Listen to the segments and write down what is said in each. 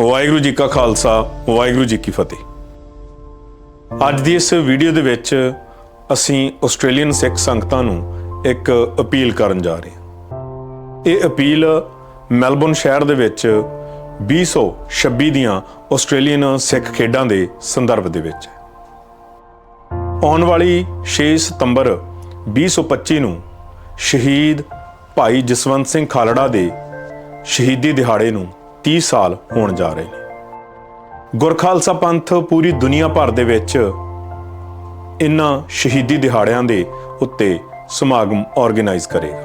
ਵਾਹਿਗੁਰੂ ਜੀ ਕਾ ਖਾਲਸਾ, ਵਾਹਿਗੁਰੂ ਜੀ ਕੀ ਫਤਿਹ। ਅੱਜ ਦੀ ਇਸ ਵੀਡੀਓ ਦੇ ਵਿੱਚ ਅਸੀਂ ਆਸਟ੍ਰੇਲੀਅਨ ਸਿੱਖ ਸੰਗਤਾਂ ਨੂੰ ਇੱਕ ਅਪੀਲ ਕਰਨ ਜਾ ਰਹੇ ਹਾਂ। ਇਹ ਅਪੀਲ ਮੈਲਬੌਰਨ ਸ਼ਹਿਰ ਦੇ ਵਿੱਚ 2026 ਦੀਆਂ ਆਸਟ੍ਰੇਲੀਅਨ ਸਿੱਖ ਖੇਡਾਂ ਦੇ ਸੰਦਰਭ ਦੇ ਵਿੱਚ ਹੈ। ਆਉਣ ਵਾਲੀ 6 ਸਤੰਬਰ 2025 ਨੂੰ ਸ਼ਹੀਦ ਭਾਈ ਜਸਵੰਤ ਸਿੰਘ ਖਾਲੜਾ ਦੇ ਸ਼ਹੀਦੀ ਦਿਹਾੜੇ ਨੂੰ 30 ਸਾਲ ਹੋਣ ਜਾ ਰਹੇ ਨੇ। ਗੁਰਖਾਲਸਾ ਪੰਥ ਪੂਰੀ ਦੁਨੀਆ ਭਰ ਦੇ ਵਿੱਚ ਇਨ੍ਹਾਂ ਸ਼ਹੀਦੀ ਦਿਹਾੜਿਆਂ ਦੇ ਉੱਤੇ ਸਮਾਗਮ ਆਰਗੇਨਾਈਜ਼ ਕਰੇਗਾ।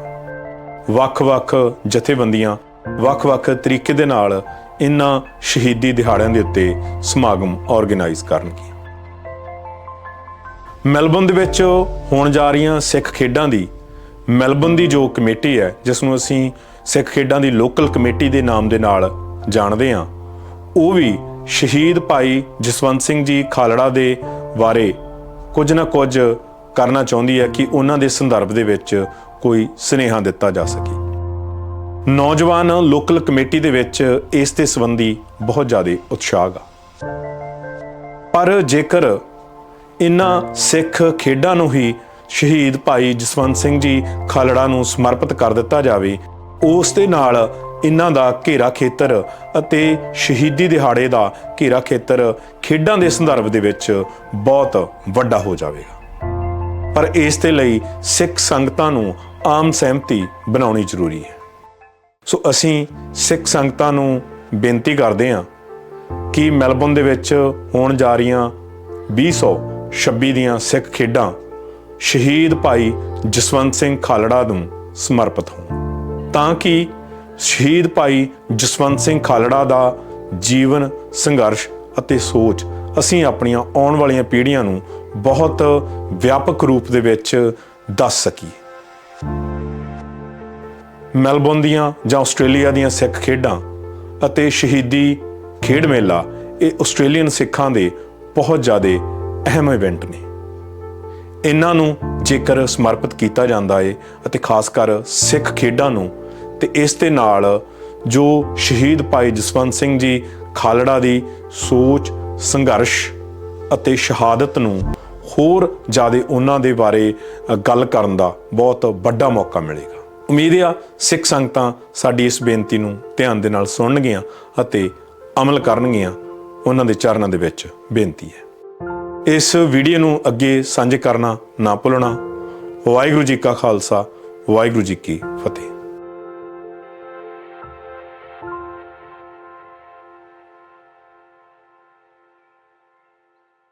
ਵੱਖ-ਵੱਖ ਜਥੇਬੰਦੀਆਂ ਵੱਖ-ਵੱਖ ਤਰੀਕੇ ਦੇ ਨਾਲ ਇਨ੍ਹਾਂ ਸ਼ਹੀਦੀ ਦਿਹਾੜਿਆਂ ਦੇ ਉੱਤੇ ਸਮਾਗਮ ਆਰਗੇਨਾਈਜ਼ ਕਰਨਗੀਆਂ। ਮੈਲਬਨ ਦੇ ਵਿੱਚ ਹੋਣ ਜਾ ਰਹੀਆਂ ਸਿੱਖ ਖੇਡਾਂ ਦੀ ਮੈਲਬਨ ਦੀ ਜੋ ਕਮੇਟੀ ਹੈ, ਜਿਸ ਨੂੰ ਅਸੀਂ ਸਿੱਖ ਖੇਡਾਂ ਦੀ ਲੋਕਲ ਕਮੇਟੀ ਦੇ ਨਾਮ ਦੇ ਨਾਲ ਜਾਣਦੇ ਹਾਂ। ਉਹ ਵੀ ਸ਼ਹੀਦ ਭਾਈ ਜਸਵੰਤ ਸਿੰਘ ਜੀ ਖਾਲੜਾ ਦੇ ਬਾਰੇ ਕੁਝ ਨਾ ਕੁਝ ਕਰਨਾ ਚਾਹੁੰਦੀ ਹੈ ਕਿ ਉਹਨਾਂ ਦੇ ਸੰਦਰਭ ਦੇ ਵਿੱਚ ਕੋਈ ਸੁਨੇਹਾ ਦਿੱਤਾ ਜਾ ਸਕੇ। ਨੌਜਵਾਨ ਲੋਕਲ ਕਮੇਟੀ ਦੇ ਵਿੱਚ ਇਸ ਦੇ ਸੰਬੰਧੀ ਬਹੁਤ ਜ਼ਿਆਦਾ ਉਤਸ਼ਾਹ ਆ। ਪਰ ਜੇਕਰ ਇਨ੍ਹਾਂ ਸਿੱਖ ਖੇਡਾਂ ਨੂੰ ਹੀ ਸ਼ਹੀਦ ਭਾਈ ਜਸਵੰਤ ਸਿੰਘ ਜੀ ਖਾਲੜਾ ਨੂੰ ਸਮਰਪਿਤ ਕਰ ਦਿੱਤਾ ਜਾਵੇ, ਉਸ ਦੇ ਨਾਲ ਇਹਨਾਂ ਦਾ ਘੇਰਾ ਖੇਤਰ ਅਤੇ ਸ਼ਹੀਦੀ ਦਿਹਾੜੇ ਦਾ ਘੇਰਾ ਖੇਤਰ ਖੇਡਾਂ ਦੇ ਸੰਦਰਭ ਦੇ ਵਿੱਚ ਬਹੁਤ ਵੱਡਾ ਹੋ ਜਾਵੇਗਾ। ਪਰ ਇਸ ਦੇ ਲਈ ਸਿੱਖ ਸੰਗਤਾਂ ਨੂੰ ਆਮ ਸਹਿਮਤੀ ਬਣਾਉਣੀ ਜ਼ਰੂਰੀ ਹੈ। ਸੋ ਅਸੀਂ ਸਿੱਖ ਸੰਗਤਾਂ ਨੂੰ ਬੇਨਤੀ ਕਰਦੇ ਹਾਂ ਕਿ ਮੈਲਬੌਰਨ ਦੇ ਵਿੱਚ ਹੋਣ ਜਾ ਰਹੀਆਂ 2026 ਦੀਆਂ ਸਿੱਖ ਖੇਡਾਂ ਸ਼ਹੀਦ ਭਾਈ ਜਸਵੰਤ ਸਿੰਘ ਖਾਲੜਾ ਨੂੰ ਸਮਰਪਿਤ ਹੋਣ। ਤਾਂ ਕਿ ਸ਼ਹੀਦ ਭਾਈ ਜਸਵੰਤ ਸਿੰਘ ਖਾਲੜਾ ਦਾ ਜੀਵਨ, ਸੰਘਰਸ਼ ਅਤੇ ਸੋਚ ਅਸੀਂ ਆਪਣੀਆਂ ਆਉਣ ਵਾਲੀਆਂ ਪੀੜ੍ਹੀਆਂ ਨੂੰ ਬਹੁਤ ਵਿਆਪਕ ਰੂਪ ਦੇ ਵਿੱਚ ਦੱਸ ਸਕੀਏ। ਮੈਲਬੌਰਨ ਦੀਆਂ ਜਾਂ ਆਸਟ੍ਰੇਲੀਆ ਦੀਆਂ ਸਿੱਖ ਖੇਡਾਂ ਅਤੇ ਸ਼ਹੀਦੀ ਖੇਡ ਮੇਲਾ ਇਹ ਆਸਟ੍ਰੇਲੀਅਨ ਸਿੱਖਾਂ ਦੇ ਬਹੁਤ ਜ਼ਿਆਦਾ ਅਹਿਮ ਇਵੈਂਟ ਨੇ। ਇਹਨਾਂ ਨੂੰ ਜੇਕਰ ਸਮਰਪਿਤ ਕੀਤਾ ਜਾਂਦਾ ਹੈ ਅਤੇ ਖਾਸ ਕਰ ਸਿੱਖ ਖੇਡਾਂ ਨੂੰ ਤੇ ਇਸ ਦੇ ਨਾਲ ਜੋ ਸ਼ਹੀਦ ਭਾਈ ਜਸਵੰਤ ਸਿੰਘ ਜੀ ਖਾਲੜਾ ਦੀ ਸੋਚ, ਸੰਘਰਸ਼ ਅਤੇ ਸ਼ਹਾਦਤ ਨੂੰ ਹੋਰ ਜ਼ਿਆਦਾ ਉਹਨਾਂ ਦੇ ਬਾਰੇ ਗੱਲ ਕਰਨ ਦਾ ਬਹੁਤ ਵੱਡਾ ਮੌਕਾ ਮਿਲੇਗਾ। ਉਮੀਦ ਆ ਸਿੱਖ ਸੰਗਤਾਂ ਸਾਡੀ ਇਸ ਬੇਨਤੀ ਨੂੰ ਧਿਆਨ ਦੇ ਨਾਲ ਸੁਣਨਗੀਆਂ ਅਤੇ ਅਮਲ ਕਰਨਗੀਆਂ। ਉਹਨਾਂ ਦੇ ਚਰਨਾਂ ਦੇ ਵਿੱਚ ਬੇਨਤੀ ਹੈ। ਇਸ ਵੀਡੀਓ ਨੂੰ ਅੱਗੇ ਸਾਂਝੇ ਕਰਨਾ ਨਾ ਭੁੱਲਣਾ। ਵਾਹਿਗੁਰੂ ਜੀ ਕਾ ਖਾਲਸਾ, ਵਾਹਿਗੁਰੂ ਜੀ ਕੀ ਫਤਿਹ।